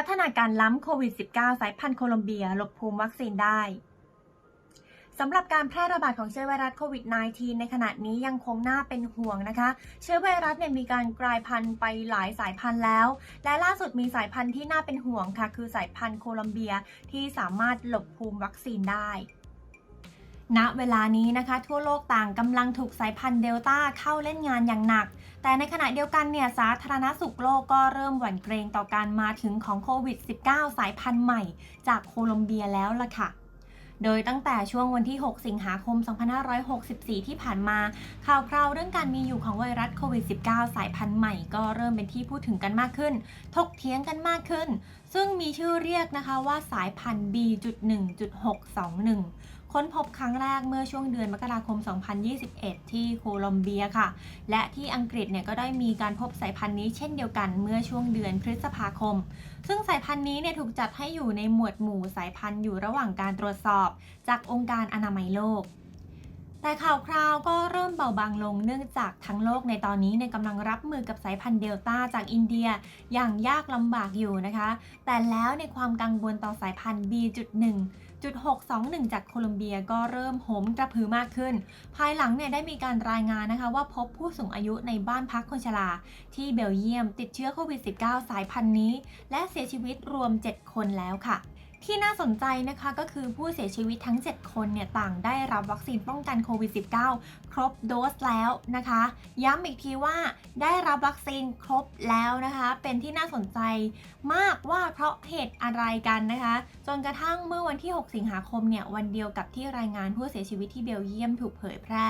พัฒนาการล้ำโควิด -19 สายพันธุ์โคลอมเบียหลบภูมิวัคซีนได้สำหรับการแพร่ระบาดของเชื้อไวรัสโควิด -19 ในขณะนี้ยังคงน่าเป็นห่วงนะคะ เชื้อไวรัสเนี่ยมีการกลายพันธุ์ไปหลายสายพันธุ์แล้ว และล่าสุดมีสายพันธุ์ที่น่าเป็นห่วงค่ะ คือสายพันธุ์โคลอมเบียที่สามารถหลบภูมิวัคซีนได้ ณเวลานี้นะคะ ทั่วโลกต่างกำลังถูกสายพันธุ์เดลต้าเข้าเล่นงานอย่างหนัก แต่ในขณะเดียวกันเนี่ยสาธารณสุขโลกก็เริ่มหวั่นเกรงต่อการมาถึงของโควิด -19 สายพันธุ์ใหม่ จากโคลอมเบียแล้วล่ะค่ะโดยตั้งแต่ช่วงวันที่ 6 สิงหาคม 2564 ที่ผ่านมา ข่าวคราวเรื่องการมีอยู่ของไวรัสโควิด -19 สายพันธุ์ใหม่ก็เริ่มเป็นที่พูดถึงกันมากขึ้น ถกเถียงกันมากขึ้น ซึ่งมีชื่อเรียกนะคะว่าสายพันธุ์ B.1.621 ค้นพบครั้งแรกเมื่อช่วงเดือนมกราคม 2021 ที่โคลอมเบียค่ะ และที่อังกฤษเนี่ยก็ได้มีการพบสายพันธุ์นี้เช่นเดียวกันเมื่อช่วงเดือนพฤษภาคม ซึ่งสายพันธุ์นี้เนี่ยถูกจัดให้อยู่ในหมวดหมู่สายพันธุ์อยู่ระหว่างการตรวจสอบ จากองค์การอนามัยโลก แต่ข่าวคราวก็เริ่มเบาบางลงเนื่องจากทั้งโลกในตอนนี้เนี่ยกำลังรับมือกับสายพันธุ์เดลต้าจากอินเดียอย่างยากลำบากอยู่นะคะ แต่แล้วในความกังวลต่อสายพันธุ์ B.1 จุด621 จากโคลอมเบียก็เริ่มโหมกระพือมากขึ้น ภายหลังเนี่ยได้มีการรายงานนะคะว่าพบผู้สูงอายุในบ้านพักคนชราที่เบลเยียมติดเชื้อโควิด -19 สายพันธุ์นี้ และเสียชีวิตรวม 7 คนแล้วค่ะ ที่น่าสนใจนะคะก็คือผู้เสียชีวิตทั้ง 7 คนเนี่ยต่างได้รับวัคซีนป้องกันโควิด -19 ครบโดสแล้วนะคะ ย้ำอีกทีว่าได้รับวัคซีนครบแล้วนะคะ เป็นที่น่าสนใจมากว่าเพราะเหตุอะไรกันนะคะ จนกระทั่งเมื่อวันที่ 6 สิงหาคมเนี่ยวันเดียวกับที่รายงานผู้เสียชีวิตที่เบลเยียมถูกเผยแพร่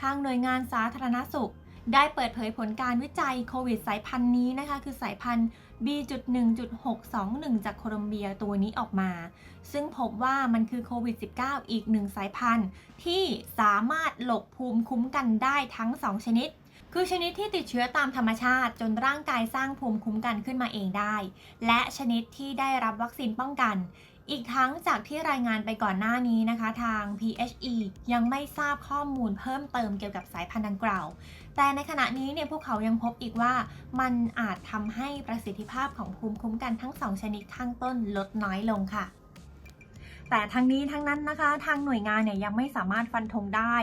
ทางหน่วยงานสาธารณสุข ได้เปิดเผยผลการวิจัยโควิดสายพันธุ์นี้นะคะ คือสายพันธุ์ B.1.621 จากโคลอมเบียตัวนี้ออกมา ซึ่งพบว่ามันคือโควิด -19 อีกหนึ่งสายพันธุ์ ที่สามารถหลบภูมิคุ้มกันได้ทั้ง 2 ชนิด คือชนิดที่ติดเชื้อตามธรรมชาติจนร่างกายสร้างภูมิคุ้มกันขึ้นมาเองได้ และชนิดที่ได้รับวัคซีนป้องกัน อีกทั้งจากที่รายงานไปก่อนหน้านี้นะคะ ทาง PHE ยังไม่ทราบข้อมูลเพิ่มเติมเกี่ยวกับสายพันธุ์ดังกล่าว แต่ในขณะนี้เนี่ยพวกเขายังพบอีกว่า มันอาจทำให้ประสิทธิภาพของภูมิคุ้มกันทั้งสองชนิดข้างต้นลดน้อยลงค่ะ แต่ทั้งนี้ทั้งนั้นนะคะ ทางหน่วยงานเนี่ยยังไม่สามารถฟันธงได้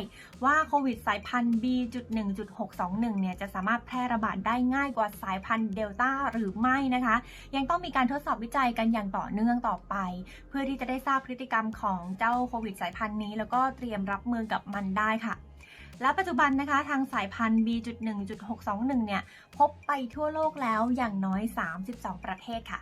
ว่าโควิดสายพันธุ์ B.1.621 เนี่ยจะสามารถแพร่ระบาดได้ง่ายกว่าสายพันธุ์เดลต้าหรือไม่นะคะ ยังต้องมีการทดสอบวิจัยกันอย่างต่อเนื่องต่อไป เพื่อที่จะได้ทราบพฤติกรรมของเจ้าโควิดสายพันธุ์นี้ แล้วก็เตรียมรับมือกับมันได้ค่ะและปัจจุบันนะคะทางสายพันธุ์ B.1.621 เนี่ยพบไปทั่วโลกแล้วอย่างน้อย 32 ประเทศค่ะ